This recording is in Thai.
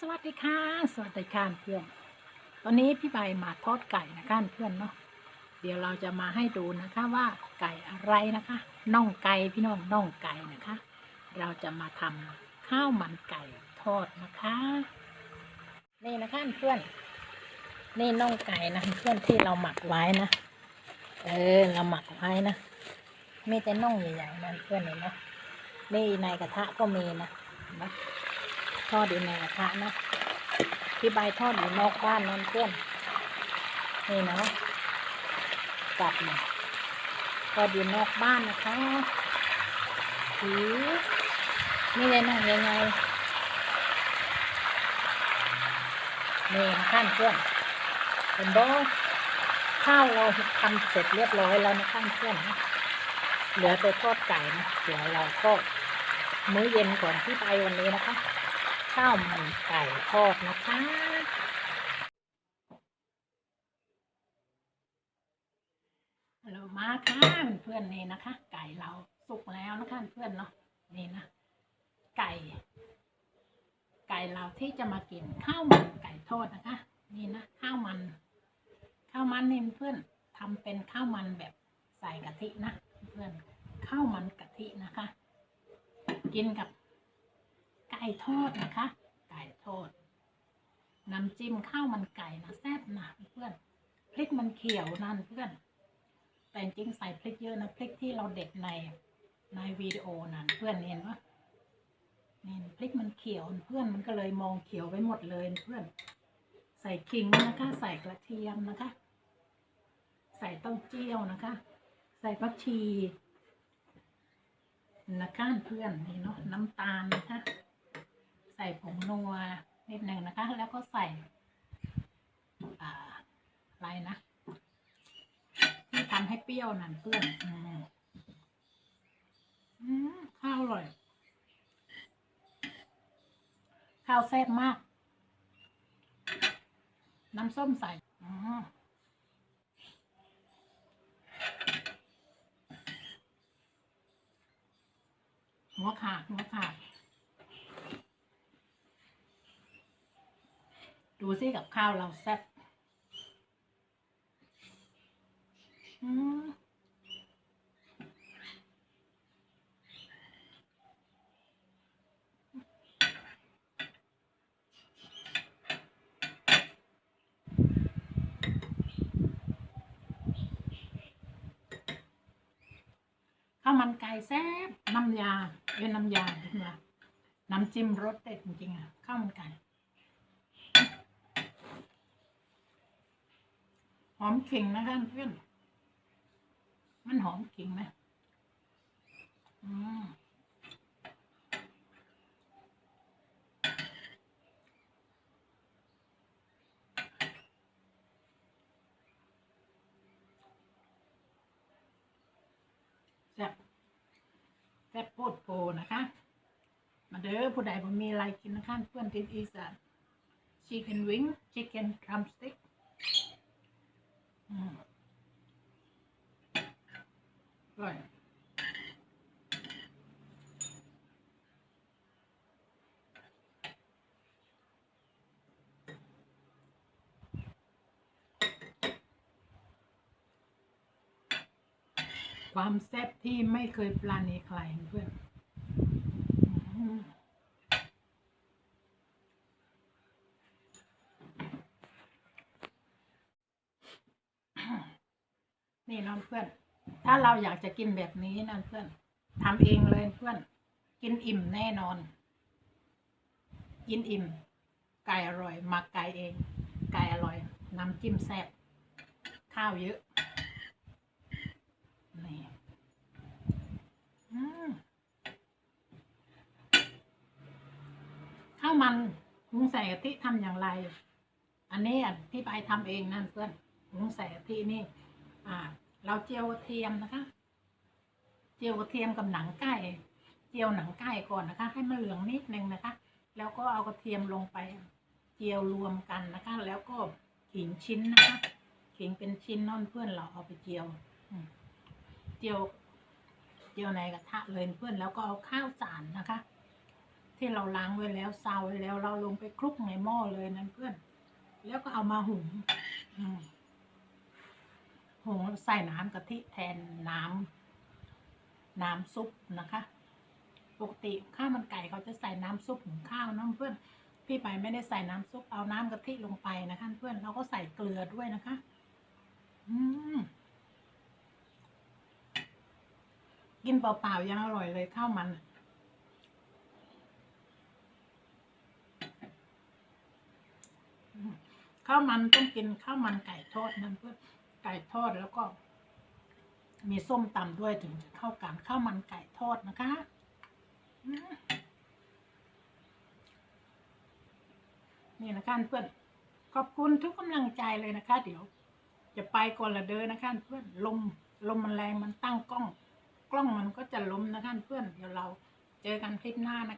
สวัสดีค่ะ สวัสดีค่ะเพื่อน ตอนนี้พี่ใบมาทอดไก่นะคะเพื่อนเนาะ เดี๋ยวเราจะมาให้ดูนะคะว่าไก่อะไรนะคะน่องไก่พี่น้องน่องไก่นะคะ เราจะมาทำข้าวมันไก่ทอดนะคะ นี่นะคะเพื่อน นี่น่องไก่นะเพื่อนที่เราหมักไว้นะ เออเราหมักไว้นะ มีแต่น่องใหญ่ๆนะเพื่อนเห็นไหมนี่ในกระทะก็มีนะนไหม ทอดอยู่ในกระทะนะพี่ใบทอดอยู่นอกบ้านนั่นเพื่อนนี่นะกลับมาทอดอยู่นอกบ้านนะคะหือนี่เลยนะยังไงนี่ข้านเพื่อนเห็นบ่ข้าวเราทำเสร็จเรียบร้อยแล้วนะข้านเพื่อนนะเหลือแต่ทอดไก่นะเดี๋ยวเราก็มื้อเย็นก่อนที่ไปวันนี้นะคะ ข้าวมันไก่ทอดนะคะเรามาค่ะเพื่อนนี่นะคะ ไก่เราสุกแล้วนะคะเพื่อนเนาะนี่นะไก่ ไก่เราที่จะมากินข้าวมันไก่ทอดนะคะ นี่นะข้าวมัน ข้าวมันนี่เพื่อนทำเป็นข้าวมันแบบใส่กะทินะเพื่อนข้าวมันกะทินะคะ กินกับ ก่ทอดนะคะ ไก่ทอด น้ำจิ้มข้าวมันไก่นะแซ่บหนะเพื่อน พริกมันเขียวนั่นเพื่อน แต่จริงใส่พริกเยอะนะพริกที่เราเด็ดในในวิดีโอนั่นเพื่อนเห็นปะนี่พริกมันเขียวเพื่อนมันก็เลยมองเขียวไปหมดเลยเพื่อน ใส่ขิงนะคะ ใส่กระเทียมนะคะ ใส่เต้าเจี้ยวนะคะ ใส่ผักชีนะคะเพื่อนนี่เนาะน้ำตาลนะคะ ใส่ผงนัวนิดหนึ่งนะคะ แล้วก็ใส่อะไรนะที่ทำให้เปรี้ยวนั่นเพื่อนอืมข้าวอร่อย ข้าวแซ่บมาก น้ำส้มใส่หัวขาดหัวขาด ดูสิกับข้าวเราแซ่บอืมข้าวมันไก่แซ่บน้ำยาเป็นน้ำยาน้ำยาน้ำจิ้มรสเด็ดจริงๆอะข้าวมันไก่ หอมขิงนะคะเพื่อน มันหอมขิงไหมอืมแซ่บแซ่บโพดโพนะคะ มาเด้อผู้ใดบ่มีอะไรกินนะคะเพื่อนทิศอีสาน chicken wing chicken drumstick อืมอร่อย ความแซ่บที่ไม่เคยปลาณีใครเพื่อนนี่น้องเพื่อน ถ้าเราอยากจะกินแบบนี้นะเพื่อนทำเองเลยเพื่อน กินอิ่มแน่นอน กินอิ่ม ไก่อร่อยหมักไก่เอง ไก่อร่อย น้ำจิ้มแซ่บ ข้าวเยอะนี่ ข้าวมันหุงใส่กะทิทำอย่างไร อันนี้อะที่ไปทำเองนั่นเพื่อนหุงใส่กะทินี่ อ่า เราเจียวกระเทียมนะคะ เจียวกระเทียมกับหนังไก่ เจียวหนังไก่ก่อนนะคะ ให้มันเหลืองนิดนึงนะคะ แล้วก็เอากระเทียมลงไปเจียวรวมกันนะคะ แล้วก็ขิงชิ้นนะคะขิงเป็นชิ้นนอนเพื่อนเราเอาไปเจียว เจียว เจียวในกระทะเลยเพื่อนแล้วก็เอาข้าวสารนะคะ ที่เราล้างไว้แล้วซาวไว้แล้วเราลงไปคลุกในหม้อเลยนั่นเพื่อน แล้วก็เอามาหุงหุงใส่น้ำกะทิแทนน้ำน้ำซุปนะคะปกติข้าวมันไก่เขาจะใส่น้ำซุปหุงข้าวนะเพื่อนพี่ไปไม่ได้ใส่น้ำซุปเอาน้ำกะทิลงไปนะคะเพื่อนเราก็ใส่เกลือด้วยนะคะ อืม กินเปล่าๆยังอร่อยเลยข้าวมันข้าวมันต้องกินข้าวมันไก่ทอดนั่นเพื่อไก่ทอดแล้วก็ มีส้มตำด้วยถึงจะเข้ากันข้าวมันไก่ทอดนะคะนี่นะคะเพื่อนขอบคุณทุกกำลังใจเลยนะคะ เดี๋ยว จะไปก่อนละเด้อนะคะเพื่อนลมลมมันแรงมันตั้งกล้อง กล้องมันก็จะล้มนะท่านเพื่อน เดี๋ยวเราเจอกันคลิปหน้านะคะ